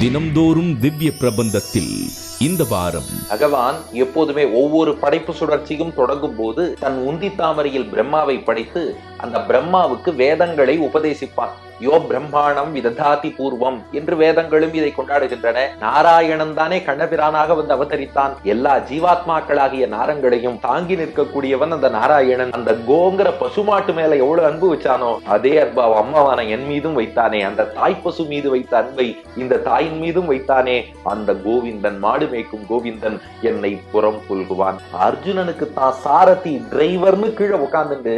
தினம்தோறும் திவ்ய பிரபந்தத்தில் இந்த வாரம் பகவான் எப்போதுமே ஒவ்வொரு படைப்பு சுழற்சியும் தொடங்கும் போது தன் உந்தி தாமரையில் பிரம்மாவை படைத்து அந்த பிரம்மாவுக்கு வேதங்களை உபதேசிப்பான். யோ பிரம்மாணம் விததாதி பூர்வம் என்று வேதங்களும் இதை கொண்டாடுகின்றன. நாராயணன் தானே கண்ணபிரானாக வந்து அவதரித்தான். எல்லா ஜீவாத்மாக்களாகிய நாரங்களையும் தாங்கி நிற்கக்கூடியவன் அந்த நாராயணன். அந்த கோங்கிற பசுமாட்டு மேல எவ்வளவு அன்பு வச்சானோ அதே அன்பு அவன் அம்மாவான என் மீதும் வைத்தானே. அந்த தாய் பசு மீது வைத்த அன்பை இந்த தாயின் மீதும் வைத்தானே. அந்த கோவிந்தன் மாடு மேய்க்கும் கோவிந்தன் என்னை புறம் புல்குவான். அர்ஜுனனுக்கு தான் சாரதி டிரைவர்னு கீழே உட்கார்ந்துட்டு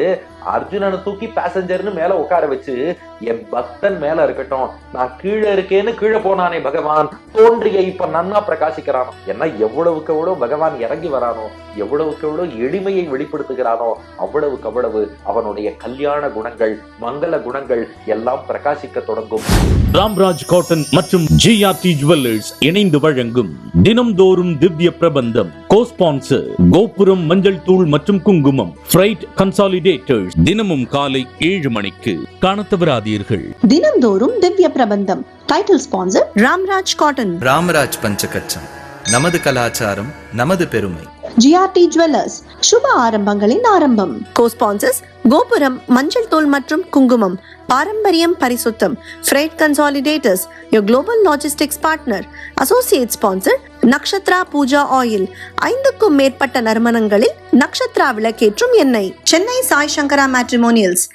அர்ஜுனன் தூக்கி பேசஞ்சர்னு மேல உட்கார வச்சு என் பக்தன் மேல இருக்கட்டும். நான் கீழே இருக்கேன்னு கீழே போனானே பகவான். தோன்றிய இப்ப நன்னா பிரகாசிக்கிறானோ? ஏன்னா எவ்வளவுக்கு எவ்வளவு பகவான் இறங்கி வரானோ? எவ்வளவுக்கு எவ்வளவு எளிமையை வெளிப்படுத்துகிறானோ? அவ்வளவுக்கு அவ்வளவு அவனுடைய கல்யாண குணங்கள் மங்கள குணங்கள் எல்லாம் பிரகாசிக்க தொடங்கும். ராம்ராஜ் காட்டன் மற்றும் ஜிஆர்டி ஜுவல்லர்ஸ் இணைந்து வழங்கும் தினம்தோறும் திவ்ய பிரபந்தம் கோஸ்பான்சர் கோபுரம் மஞ்சள் தூள் மற்றும் குங்குமம் ஃப்ரைட் கன்சாலிடேட்டர்ஸ் தினமும் காலை ஏழு மணிக்கு காணத் தவறாதீர்கள் தினம்தோறும் Divya Prabandham. Title sponsor Ramraj cotton. Ramraj பஞ்சகச்சம். நமது கலாச்சாரம் நமது பெருமை. ஜிஆர்டி ஜுவல்லர்ஸ் சுப ஆரம்பங்களின் ஆரம்பம். கோ-ஸ்பான்சர்ஸ் கோபுரம் மஞ்சள் தூள் மற்றும் குங்குமம் பாரம்பரியம் பரிசுத்தம் freight consolidators your global logistics partner associate sponsor Nakshatra Pooja oil. ஐந்துக்கும் மேற்பட்ட நறுமணங்களில் நக்ஷத்ரா விளக்கேற்றும் எண்ணெய். சென்னை சாய் சங்கரா மேட்ரிமோனியல்ஸ்